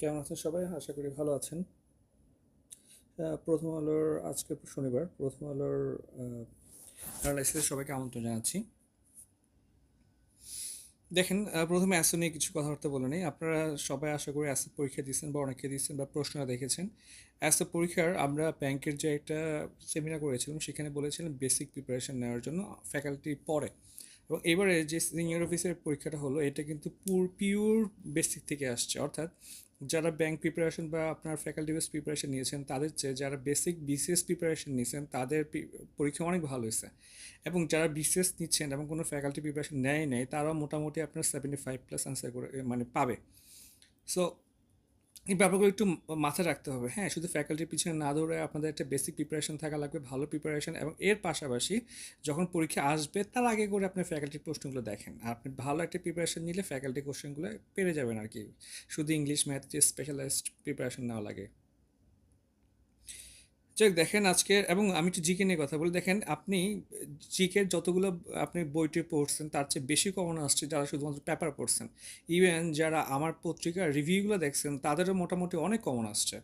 কেমন আছেন সবাই? আশা করি ভালো আছেন। প্রথম আলোর আজকে শনিবার, প্রথম আলোর অ্যানালাইসিসে সবাইকে আমন্ত্রণ জানাচ্ছি। দেখেন প্রথমে অ্যাসো নিয়ে কিছু কথাবার্তা বলে নেই। আপনারা সবাই আশা করি অ্যাসো পরীক্ষা দিয়েছেন বা অনেকে দিচ্ছেন বা প্রশ্নটা দেখেছেন। অ্যাসো পরীক্ষার আমরা ব্যাংকের যে একটা সেমিনার করেছিলাম, সেখানে বলেছিলাম বেসিক প্রিপারেশন নেওয়ার জন্য ফ্যাকাল্টি পড়ে। এবং এবারে যে সিনিয়র অফিসের পরীক্ষাটা হলো, এটা কিন্তু পুর পিওর বেসিক থেকে আসছে। অর্থাৎ যারা ব্যাংক প্রিপারেশন বা আপনার ফ্যাকাল্টি বেস প্রিপারেশন নিয়েছেন, তাদের চেয়ে যারা বেসিক বিসিএস প্রিপারেশন নিয়েছেন, তাদের পরীক্ষা অনেক ভালো হয়েছে। এবং যারা বিসিএস নিচ্ছেন এবং কোনো ফ্যাকাল্টি প্রিপারেশন নেয় নেয় তারাও মোটামুটি আপনার সেভেন্টি ফাইভ প্লাস আনসার করে মানে পাবে। সো এই ব্যাপারগুলো একটু মাথায় রাখতে হবে। হ্যাঁ শুধু ফ্যাকাল্টির পিছনে না ধরে আপনাদের একটা বেসিক প্রিপারেশন থাকা লাগবে, ভালো প্রিপারেশন এবং এর পাশাপাশি যখন পরীক্ষা আসবে, তার আগে করে আপনি ফ্যাকাল্টির প্রশ্নগুলো দেখেন। আপনি ভালো একটা প্রিপারেশন নিলে ফ্যাকাল্টি কোশ্চেনগুলো পেরে যাবেন আর কি শুধু ইংলিশ ম্যাথ স্পেশালাইজড প্রিপারেশন নেওয়া লাগে। যাক দেখেন আজকে, এবং আমি একটু জিকে নিয়ে কথা বলি। দেখেন, আপনি জিকে যতগুলো আপনি বইটি পড়ছেন, তার চেয়ে বেশি কমন আসছে যারা শুধুমাত্র পেপার পড়ছেন। ইভেন যারা আমার পত্রিকার রিভিউগুলো দেখছেন, তাদেরও মোটামুটি অনেক কমন আসছে।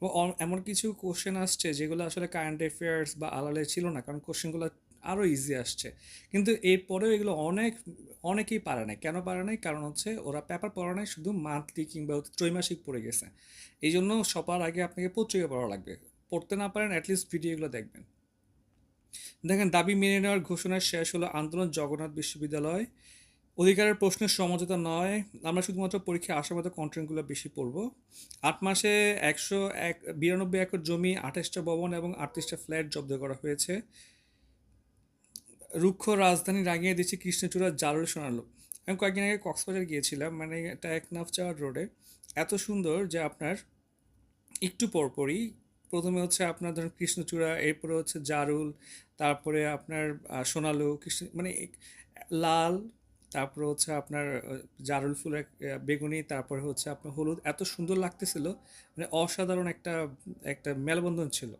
অ- এমন কিছু কোশ্চেন আসছে যেগুলো আসলে কারেন্ট অ্যাফেয়ার্স বা আলালে ছিল না, কারণ কোশ্চেনগুলো আরও ইজি আসছে। কিন্তু এরপরেও এগুলো অনেক, অনেকেই পারে নাই। কেন পারে নাই? কারণ হচ্ছে ওরা পেপার পড়া নাই, শুধু মান্থলি কিংবা ত্রৈমাসিক পড়ে গেছে। এই জন্য সবার আগে আপনাকে পত্রিকা পড়া লাগবে। পড়তে না পারেন অ্যাটলিস্ট ভিডিওগুলো দেখবেন। দেখেন, দাবি মেনে নেওয়ার ঘোষণা শেষ হলো আন্দোলন জগন্নাথ বিশ্ববিদ্যালয়। অধিকারের প্রশ্নের সমঝোতা নয়। আমরা শুধুমাত্র পরীক্ষায় আসার মতো কন্টেন্টগুলো বেশি পড়ব। আট মাসে একশো এক, বিরানব্বই একর জমি, আঠাশটা ভবন এবং আটত্রিশটা ফ্ল্যাট জব্দ করা হয়েছে। রুক্ষ রাজধানী রাঙিয়ে দিচ্ছে কৃষ্ণচূড়া জারুল শোনালো আমি কয়েকদিন আগে কক্সবাজার গিয়েছিলাম মানে এটা একনাফ চাওয়ার রোডে এত সুন্দর যে আপনার একটু পরপরই প্রথমে হচ্ছে আপনার ধরুন কৃষ্ণচূড়া, এরপরে হচ্ছে জারুল, তারপরে আপনার সোনালু, কৃষ্ণ মানে লাল, তারপরে হচ্ছে আপনার জারুল ফুলের বেগুনি, তারপরে হচ্ছে আপনার হলুদ, এত সুন্দর লাগতেছিল মানে অসাধারণ একটা একটা মেলবন্ধন ছিল।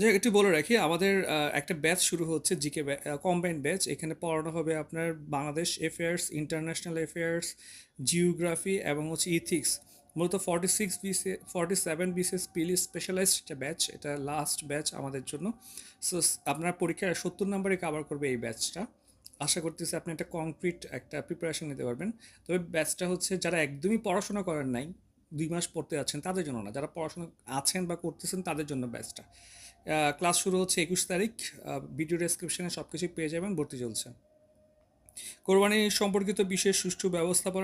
যে একটু বলে রাখি, আমাদের একটা ব্যাচ শুরু হচ্ছে জিকে কম্বাইন্ড ব্যাচ, এখানে পড়ানো হবে আপনার Bangladesh affairs international affairs geography এবং হচ্ছে ইথিক্স। মূলত forty six BC forty seven BCS পিলি specialised একটা ব্যাচ এটা লাস্ট ব্যাচ আমাদের জন্য। সো আপনার পরীক্ষার সত্তর নম্বরে কভার করবে এই ব্যাচটা আশা করতেছি আপনি একটা কংক্রিট একটা প্রিপারেশন নিতে পারবেন। তবে ব্যাচটা হচ্ছে যারা একদমই পড়াশোনা করেন নাই, দুই মাস পড়তে যাচ্ছেন, তাদের জন্য না। যারা পড়াশোনা আছেন বা করতেছেন, তাদের জন্য ব্যাচটা ক্লাস শুরু হচ্ছে একুশ তারিখ। ভিডিও ডেসক্রিপশনে সব কিছুই পেয়ে যাবেন, ভর্তি চলছে। কোরবানি সম্পর্কিত বিশেষ সুষ্ঠু ব্যবস্থাপনা